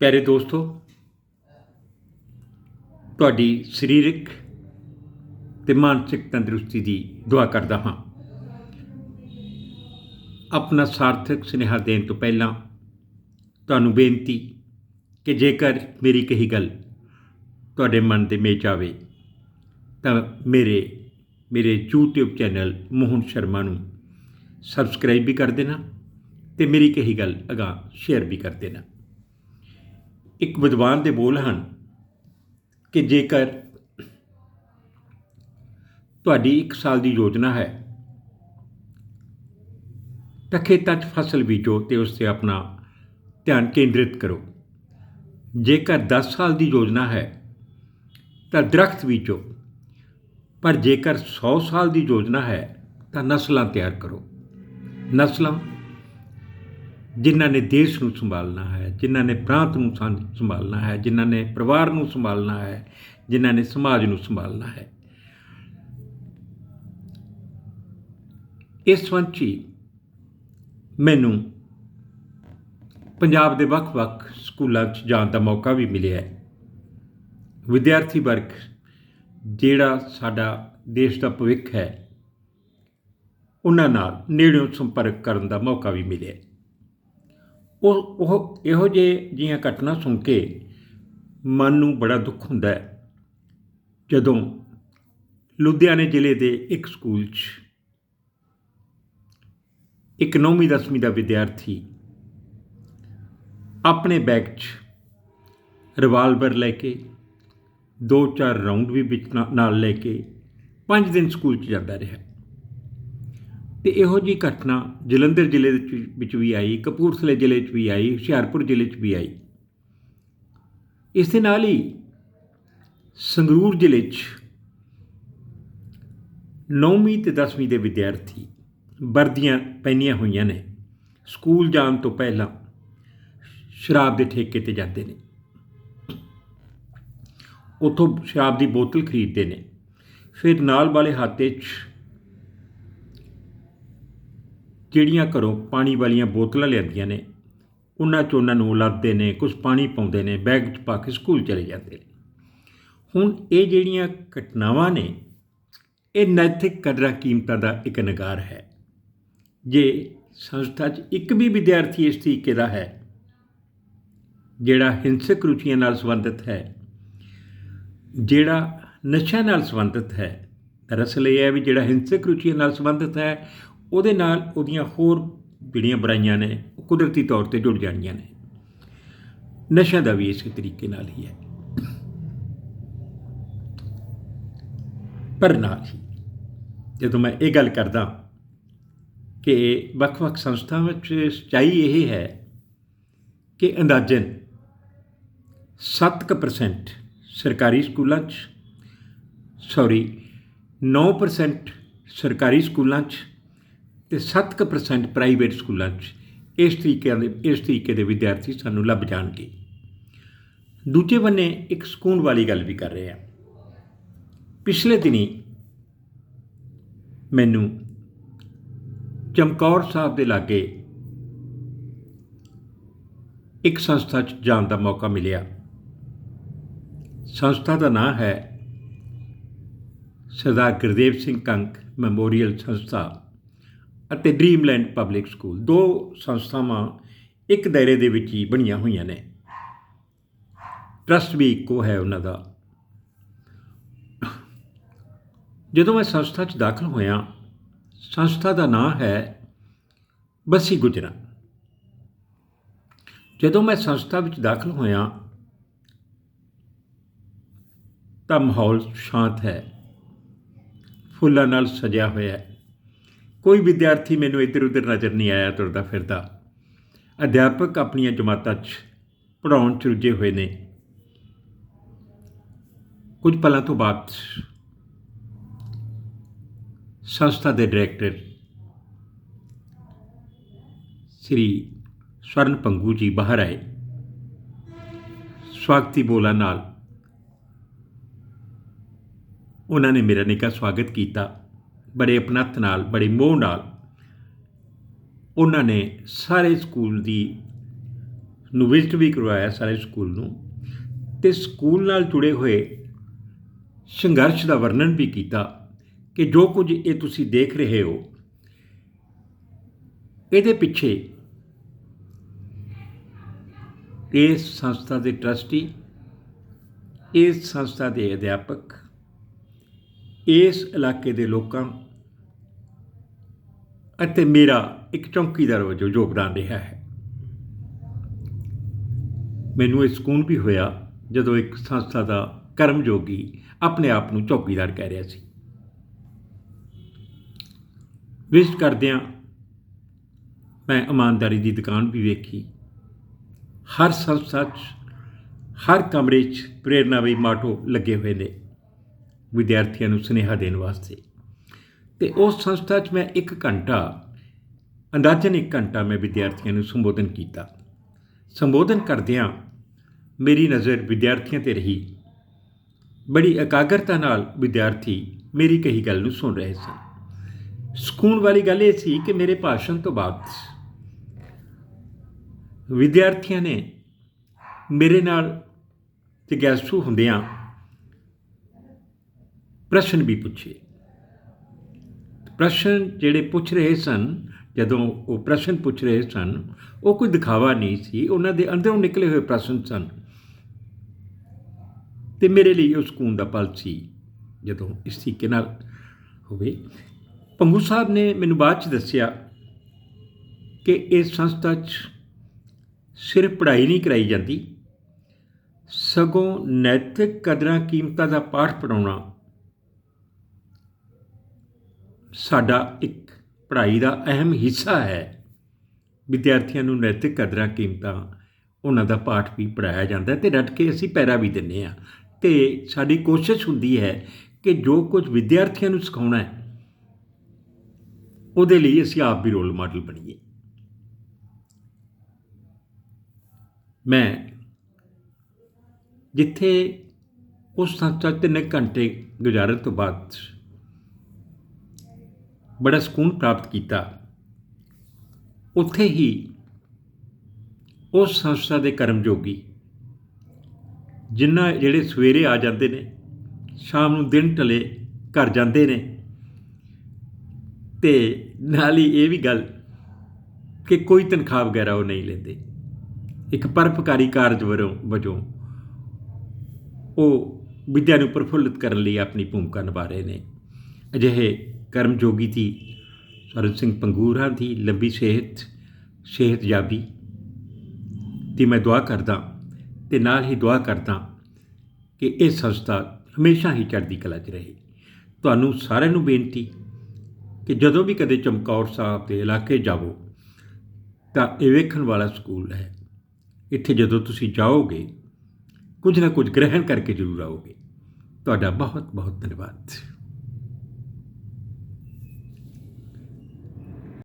ਪਿਆਰੇ ਦੋਸਤੋ, ਤੁਹਾਡੀ ਸਰੀਰਕ ਤੇ ਮਾਨਸਿਕ ਤੰਦਰੁਸਤੀ ਦੀ ਦੁਆ ਕਰਦਾ ਹਾਂ। ਆਪਣਾ ਸਾਰਥਕ ਸੁਨੇਹਾ ਦੇਣ ਤੋਂ ਪਹਿਲਾਂ ਤੁਹਾਨੂੰ ਬੇਨਤੀ ਕਿ ਜੇਕਰ ਮੇਰੀ ਕਹੀ ਗੱਲ ਤੁਹਾਡੇ ਮਨ ਦੇ ਮੇਚ ਆਵੇ, ਤਾਂ ਮੇਰੇ ਮੇਰੇ YouTube ਚੈਨਲ ਮੋਹਨ ਸ਼ਰਮਾ ਨੂੰ ਸਬਸਕ੍ਰਾਈਬ ਵੀ ਕਰ ਦੇਣਾ ਤੇ ਮੇਰੀ ਕਹੀ ਗੱਲ ਅਗਾਂਹ ਸ਼ੇਅਰ ਵੀ ਕਰ ਦੇਣਾ। ਇੱਕ ਵਿਦਵਾਨ ਦੇ ਬੋਲ ਹਨ ਕਿ ਜੇਕਰ ਤੁਹਾਡੀ 1 ਸਾਲ ਦੀ ਯੋਜਨਾ ਹੈ, ਤਾਂ ਖੇਤਾਂ 'ਚ ਫਸਲ ਬੀਜੋ ਤੇ ਉਸ ਤੇ ਆਪਣਾ ਧਿਆਨ ਕੇਂਦਰਿਤ ਕਰੋ। ਜੇਕਰ 10 ਸਾਲ ਦੀ ਯੋਜਨਾ ਹੈ, ਤਾਂ ਦਰਖਤ ਬੀਜੋ, ਪਰ ਜੇਕਰ 100 ਸਾਲ ਦੀ ਯੋਜਨਾ ਹੈ, ਤਾਂ ਨਸਲਾਂ ਤਿਆਰ ਕਰੋ। ਨਸਲਾਂ ਜਿਨ੍ਹਾਂ ਨੇ ਦੇਸ਼ ਨੂੰ ਸੰਭਾਲਣਾ ਹੈ, ਜਿਨ੍ਹਾਂ ਨੇ ਪ੍ਰਾਂਤ ਨੂੰ ਸਾਂਝ- ਸੰਭਾਲਣਾ ਹੈ, ਜਿਨ੍ਹਾਂ ਨੇ ਪਰਿਵਾਰ ਨੂੰ ਸੰਭਾਲਣਾ ਹੈ, ਜਿਨ੍ਹਾਂ ਨੇ ਸਮਾਜ ਨੂੰ ਸੰਭਾਲਣਾ ਹੈ। ਇਸ ਸੰਬੰਧ ਹੀ ਮੈਨੂੰ ਪੰਜਾਬ ਦੇ ਵੱਖ-ਵੱਖ ਸਕੂਲਾਂ 'ਚ ਜਾਣ ਦਾ ਮੌਕਾ ਵੀ ਮਿਲਿਆ ਹੈ। ਵਿਦਿਆਰਥੀ ਵਰਗ, ਜਿਹੜਾ ਸਾਡਾ ਦੇਸ਼ ਦਾ ਭਵਿੱਖ ਹੈ ਉਹਨਾਂ ਨਾਲ ਨੇੜਿਓਂ ਸੰਪਰਕ ਕਰਨ ਦਾ ਮੌਕਾ ਵੀ ਮਿਲਿਆ। ਉਹ ਉਹ ਇਹੋ ਜਿਹੇ ਜੀਆਂ ਘਟਨਾ ਸੁਣ ਕੇ ਮਨ ਨੂੰ ਬੜਾ ਦੁੱਖ ਹੁੰਦਾ ਹੈ। ਜਦੋਂ ਲੁਧਿਆਣੇ ਜ਼ਿਲ੍ਹੇ ਦੇ ਇੱਕ ਸਕੂਲ 'ਚ ਇੱਕ 9ਵੀਂ 10ਵੀਂ ਦਾ ਵਿਦਿਆਰਥੀ ਆਪਣੇ ਬੈਗ 'ਚ ਰਿਵਾਲਵਰ ਲੈ ਕੇ, ਦੋ ਚਾਰ ਰਾਉਂਡ ਵੀ ਵਿੱਚ ਨਾਲ ਲੈ ਕੇ ਪੰਜ ਦਿਨ ਸਕੂਲ 'ਚ ਜਾਂਦਾ ਰਿਹਾ। ਤੇ ਇਹੋ ਜੀ ਘਟਨਾ ਜਲੰਧਰ ਜ਼ਿਲ੍ਹੇ ਦੇ ਵਿੱਚ- ਵਿੱਚ ਵੀ ਆਈ, ਕਪੂਰਥਲੇ ਜ਼ਿਲ੍ਹੇ 'ਚ ਵੀ ਆਈ, ਹੁਸ਼ਿਆਰਪੁਰ ਜ਼ਿਲ੍ਹੇ 'ਚ ਵੀ ਆਈ। ਇਸ ਦੇ ਨਾਲ ਹੀ ਸੰਗਰੂਰ ਜ਼ਿਲ੍ਹੇ 'ਚ 9ਵੀਂ ਤੇ 10ਵੀਂ ਦੇ ਵਿਦਿਆਰਥੀ ਵਰਦੀਆਂ ਪਹਿਨੀਆਂ ਹੋਈਆਂ ਨੇ। ਸਕੂਲ ਜਾਣ ਤੋਂ ਪਹਿਲਾਂ ਸ਼ਰਾਬ ਦੇ ਠੇਕੇ ਤੇ ਜਾਂਦੇ ਨੇ। ਉੱਥੋਂ ਸ਼ਰਾਬ ਦੀ ਬੋਤਲ ਖਰੀਦਦੇ ਨੇ। ਫਿਰ ਨਾਲ ਵਾਲੇ ਹਾਤੇ 'ਚ ਜਿਹੜੀਆਂ ਘਰੋਂ ਪਾਣੀ ਵਾਲੀਆਂ ਬੋਤਲਾਂ ਲਿਆਂਦੀਆਂ ਨੇ, ਉਹਨਾਂ 'ਚ ਉਹਨਾਂ ਨੂੰ ਲੱਦਦੇ ਨੇ ਕੁਝ ਪਾਣੀ ਪਾਉਂਦੇ ਨੇ, ਬੈਗ 'ਚ ਪਾ ਕੇ ਸਕੂਲ ਚਲੇ ਜਾਂਦੇ ਨੇ। ਹੁਣ ਇਹ ਜਿਹੜੀਆਂ ਘਟਨਾਵਾਂ ਨੇ, ਇਹ ਨੈਤਿਕ ਕਦਰਾਂ ਕੀਮਤਾਂ ਦਾ ਇੱਕ ਨਗਾਰ ਹੈ। ਜੇ ਸੰਸਥਾ 'ਚ ਇੱਕ ਵੀ ਵਿਦਿਆਰਥੀ ਇਸ ਤਰੀਕੇ ਦਾ ਹੈ, ਜਿਹੜਾ ਹਿੰਸਕ ਰੁਚੀਆਂ ਨਾਲ ਸੰਬੰਧਿਤ ਹੈ, ਜਿਹੜਾ ਨਸ਼ਾ ਨਾਲ ਸੰਬੰਧਿਤ ਹੈ, ਦਰਅਸਲ ਇਹ ਹੈ ਵੀ ਜਿਹੜਾ ਹਿੰਸਕ ਰੁਚੀਆਂ ਨਾਲ ਸੰਬੰਧਿਤ ਹੈ ਉਹਦੇ ਨਾਲ ਉਹਦੀਆਂ ਹੋਰ ਜਿਹੜੀਆਂ ਬੁਰਾਈਆਂ ਨੇ, ਉਹ ਕੁਦਰਤੀ ਤੌਰ ਤੇ ਜੁੜ ਜਾਣੀਆਂ ਨੇ। ਨਸ਼ਾ ਦਾ ਵੀ ਇਸੇ ਤਰੀਕੇ ਨਾਲ ਹੀ ਹੈ। ਪਰ ਨਾਲ ਹੀ, ਜਦੋਂ ਮੈਂ ਇਹ ਗੱਲ ਕਰਦਾ ਕਿ ਵੱਖ-ਵੱਖ ਸੰਸਥਾਵਾਂ ਵਿੱਚ ਸੱਚਾਈ ਇਹ ਹੈ ਕਿ ਅੰਦਾਜ਼ਨ 7% ਸਰਕਾਰੀ ਸਕੂਲਾਂ 'ਚ ਸੌਰੀ 9% ਸਰਕਾਰੀ ਸਕੂਲਾਂ 'ਚ ਤੇ 7% ਪ੍ਰਾਈਵੇਟ ਸਕੂਲਾਂ 'ਚ ਇਸ ਤਰੀਕੇ ਦੇ, ਇਸ ਤਰੀਕੇ ਦੇ ਵਿਦਿਆਰਥੀ ਸਾਨੂੰ ਲੱਭ ਜਾਣਗੇ। ਦੂਜੇ ਬੰਨੇ ਇੱਕ ਸਕੂਨ ਵਾਲੀ ਗੱਲ ਵੀ ਕਰ ਰਹੇ। ਆ ਪਿਛਲੇ ਦਿਨੀ ਮੈਨੂੰ ਚਮਕੌਰ ਸਾਹਿਬ ਦੇ ਲਾਗੇ ਇੱਕ ਸੰਸਥਾ 'ਚ ਜਾਣ ਦਾ ਮੌਕਾ ਮਿਲਿਆ। ਸੰਸਥਾ ਦਾ ਨਾਮ ਹੈ ਸਰਦਾਰ ਗੁਰਦੇਵ ਸਿੰਘ ਕੰਕ ਮੈਮੋਰੀਅਲ ਸੰਸਥਾ। ਅਤੇ ਡ੍ਰੀਮਲੈਂਡ ਪਬਲਿਕ ਸਕੂਲ ਦੋ ਸੰਸਥਾਵਾਂ ਇੱਕ ਦਾਇਰੇ ਦੇ ਵਿੱਚ ਹੀ ਬਣੀਆਂ ਹੋਈਆਂ ਨੇ। ਟਰਸਟ ਵੀ ਇੱਕੋ ਹੈ ਉਹਨਾਂ ਦਾ। ਜਦੋਂ ਮੈਂ ਸੰਸਥਾ 'ਚ ਦਾਖਲ ਹੋਇਆ, ਸੰਸਥਾ ਦਾ ਨਾਂ ਹੈ ਬਸੀ ਗੁਜਰਾ। ਜਦੋਂ ਮੈਂ ਸੰਸਥਾ ਵਿੱਚ ਦਾਖਲ ਹੋਇਆ, ਤਾਂ ਮਾਹੌਲ ਸ਼ਾਂਤ ਹੈ। ਫੁੱਲਾਂ ਨਾਲ ਸਜਿਆ ਹੋਇਆ ਹੈ। ਕੋਈ ਵਿਦਿਆਰਥੀ ਮੈਨੂੰ ਇੱਧਰ ਉੱਧਰ ਨਜ਼ਰ ਨਹੀਂ ਆਇਆ ਤੁਰਦਾ ਫਿਰਦਾ। ਅਧਿਆਪਕ ਆਪਣੀਆਂ ਜਮਾਤਾਂ 'ਚ ਪੜਾਉਣ 'ਚ ਰੁੱਝੇ ਹੋਏ ਨੇ। ਕੁਝ ਪਲਾਂ ਤੋਂ ਬਾਅਦ ਸੰਸਥਾ ਦੇ ਡਾਇਰੈਕਟਰ ਸ੍ਰੀ ਸਵਰਨ ਪੰਗੂ ਜੀ ਬਾਹਰ ਆਏ। ਸਵਾਗਤੀ ਬੋਲਾਂ ਨਾਲ ਉਹਨਾਂ ਨੇ ਮੇਰਾ ਨਿੱਘਾ ਸਵਾਗਤ ਕੀਤਾ। ਬੜੇ ਅਪਨੱਤ ਨਾਲ, ਬੜੇ ਮੋਹ ਨਾਲ ਉਹਨਾਂ ਨੇ ਸਾਰੇ ਸਕੂਲ ਦੀ ਨੂੰ ਵਿਜ਼ਿਟ ਵੀ ਕਰਵਾਇਆ, ਸਾਰੇ ਸਕੂਲ ਨੂੰ। ਤੇ ਸਕੂਲ ਨਾਲ ਜੁੜੇ ਹੋਏ ਸੰਘਰਸ਼ ਦਾ ਵਰਣਨ ਵੀ ਕੀਤਾ ਕਿ ਜੋ ਕੁਝ ਇਹ ਤੁਸੀਂ ਦੇਖ ਰਹੇ ਹੋ, ਇਹਦੇ ਪਿੱਛੇ ਇਸ ਸੰਸਥਾ ਦੇ ਟਰਸਟੀ, ਇਸ ਸੰਸਥਾ ਦੇ ਅਧਿਆਪਕ, ਇਸ ਇਲਾਕੇ ਦੇ ਲੋਕਾਂ ਅਤੇ ਮੇਰਾ ਇੱਕ ਚੌਕੀਦਾਰ ਵਜੋਂ ਯੋਗਦਾਨ ਰਿਹਾ ਹੈ। ਮੈਨੂੰ ਇਹ ਸਕੂਨ ਵੀ ਹੋਇਆ ਜਦੋਂ ਇੱਕ ਸੰਸਥਾ ਦਾ ਕਰਮਯੋਗੀ ਆਪਣੇ ਆਪ ਨੂੰ ਚੌਕੀਦਾਰ ਕਹਿ ਰਿਹਾ ਸੀ। ਵਿਜ਼ਿਟ ਕਰਦਿਆਂ ਮੈਂ ਇਮਾਨਦਾਰੀ ਦੀ ਦੁਕਾਨ ਵੀ ਵੇਖੀ। ਹਰ ਸੰਸਥਾ 'ਚ, ਹਰ ਕਮਰੇ 'ਚ ਪ੍ਰੇਰਨਾ ਵੀ ਮਾਟੋ ਲੱਗੇ ਹੋਏ ਨੇ ਵਿਦਿਆਰਥੀਆਂ ਨੂੰ ਸੁਨੇਹਾ ਦੇਣ ਵਾਸਤੇ। ਤੇ ਉਸ ਸੰਸਥਾ 'ਚ ਮੈਂ 1 ਘੰਟਾ, ਅੰਦਾਜ਼ਨ 1 ਘੰਟਾ ਮੈਂ ਵਿਦਿਆਰਥੀਆਂ ਨੂੰ ਸੰਬੋਧਨ ਕੀਤਾ। ਸੰਬੋਧਨ ਕਰਦਿਆਂ ਮੇਰੀ ਨਜ਼ਰ ਵਿਦਿਆਰਥੀਆਂ ਤੇ ਰਹੀ। ਬੜੀ ਇਕਾਗਰਤਾ ਨਾਲ ਵਿਦਿਆਰਥੀ ਮੇਰੀ ਕਹੀ ਗੱਲ ਨੂੰ ਸੁਣ ਰਹੇ ਸਨ। ਸਕੂਨ ਵਾਲੀ ਗੱਲ ਇਹ ਸੀ ਕਿ ਮੇਰੇ ਭਾਸ਼ਣ ਤੋਂ ਬਾਅਦ ਵਿਦਿਆਰਥੀਆਂ ਨੇ ਮੇਰੇ ਨਾਲ ਜਿਗਿਆਸੂ ਹੁੰਦਿਆਂ ਪ੍ਰਸ਼ਨ ਵੀ ਪੁੱਛੇ। ਪ੍ਰਸ਼ਨ ਜਿਹੜੇ ਪੁੱਛ ਰਹੇ ਸਨ, ਜਦੋਂ ਉਹ ਪ੍ਰਸ਼ਨ ਪੁੱਛ ਰਹੇ ਸਨ, ਉਹ ਕੋਈ ਦਿਖਾਵਾ ਨਹੀਂ ਸੀ। ਉਹਨਾਂ ਦੇ ਅੰਦਰੋਂ ਨਿਕਲੇ ਹੋਏ ਪ੍ਰਸ਼ਨ ਸਨ, ਤੇ ਮੇਰੇ ਲਈ ਉਹ ਸਕੂਨ ਦਾ ਪਲ ਸੀ। ਜਦੋਂ ਇਸ ਤਰੀਕੇ ਨਾਲ ਹੋਵੇ ਪੰਗੂ ਸਾਹਿਬ ਨੇ ਮੈਨੂੰ ਬਾਅਦ ਚ ਦੱਸਿਆ ਕਿ ਇਸ ਸੰਸਥਾ 'ਚ ਸਿਰਫ ਪੜ੍ਹਾਈ ਨਹੀਂ ਕਰਾਈ ਜਾਂਦੀ। ਸਗੋਂ ਨੈਤਿਕ ਕਦਰਾਂ ਕੀਮਤਾਂ ਦਾ ਪਾਠ ਪੜਾਉਣਾ ਸਾਡਾ ਇੱਕ ਪੜ੍ਹਾਈ ਦਾ ਅਹਿਮ ਹਿੱਸਾ ਹੈ। ਵਿਦਿਆਰਥੀਆਂ ਨੂੰ ਨੈਤਿਕ ਕਦਰਾਂ, ਕੀਮਤਾਂ, ਉਹਨਾਂ ਦਾ ਪਾਠ ਵੀ ਪੜਾਇਆ ਜਾਂਦਾ ਤੇ ਡਟ ਕੇ ਅਸੀਂ ਪੈਰਾ ਵੀ ਦਿੰਨੇ ਆ ਤੇ ਸਾਡੀ ਕੋਸ਼ਿਸ਼ ਹੁੰਦੀ ਹੈ ਕਿ ਜੋ ਕੁਝ ਵਿਦਿਆਰਥੀਆਂ ਨੂੰ ਸਿਖਾਉਣਾ ਹੈ, ਉਹਦੇ ਲਈ ਅਸੀਂ ਆਪ ਵੀ ਰੋਲ ਮਾਡਲ ਬਣੀਏ। ਮੈਂ ਜਿੱਥੇ ਉਸ ਸੰਸਥਾ ਤਿੰਨ ਘੰਟੇ ਗੁਜ਼ਾਰਨ ਤੋਂ ਬਾਅਦ ਬੜਾ ਸਕੂਨ ਪ੍ਰਾਪਤ ਕੀਤਾ। ਉੱਥੇ ਹੀ ਉਸ ਸੰਸਥਾ ਦੇ ਕਰਮਯੋਗੀ ਜਿਨ੍ਹਾਂ ਜਿਹੜੇ ਸਵੇਰੇ ਆ ਜਾਂਦੇ ਨੇ, ਸ਼ਾਮ ਨੂੰ ਦਿਨ ਢਲੇ ਘਰ ਜਾਂਦੇ ਨੇ, ਤੇ ਨਾਲ ਹੀ ਇਹ ਵੀ ਗੱਲ ਕਿ ਕੋਈ ਤਨਖਾਹ ਵਗੈਰਾ ਉਹ ਨਹੀਂ ਲੈਂਦੇ। ਇੱਕ ਪਰਪਕਾਰੀ ਕਾਰਜ ਵਰੋਂ ਵਜੋਂ ਉਹ ਵਿਦਿਆ ਨੂੰ ਪ੍ਰਫੁੱਲਿਤ ਕਰਨ ਲਈ ਆਪਣੀ ਭੂਮਿਕਾ ਨਿਭਾ ਰਹੇ ਨੇ। ਅਜਿਹੇ ਕਰਮਯੋਗੀ ਦੀ ਸਰਨ ਸਿੰਘ ਪੰਗੂਰਾ ਦੀ ਲੰਬੀ ਸਿਹਤ ਸਿਹਤ ਯਾਬੀ। ਦੀ ਮੈਂ ਦੁਆ ਕਰਦਾ ਤੇ ਨਾਲ ਹੀ ਦੁਆ ਕਰਦਾ ਕਿ ਇਹ ਸੰਸਥਾ ਹਮੇਸ਼ਾ ਹੀ ਚੜ੍ਹਦੀ ਕਲਾ 'ਚ ਰਹੇ। ਤੁਹਾਨੂੰ ਸਾਰਿਆਂ ਨੂੰ ਬੇਨਤੀ ਕਿ ਜਦੋਂ ਵੀ ਕਦੇ ਚਮਕੌਰ ਸਾਹਿਬ ਦੇ ਇਲਾਕੇ ਜਾਵੋ, ਤਾਂ ਇਹ ਵੇਖਣ ਵਾਲਾ ਸਕੂਲ ਹੈ। ਇੱਥੇ ਜਦੋਂ ਤੁਸੀਂ ਜਾਓਗੇ, ਕੁਝ ਨਾ ਕੁਝ ਗ੍ਰਹਿਣ ਕਰਕੇ ਜ਼ਰੂਰ ਆਓਗੇ। ਤੁਹਾਡਾ ਬਹੁਤ ਬਹੁਤ ਧੰਨਵਾਦ।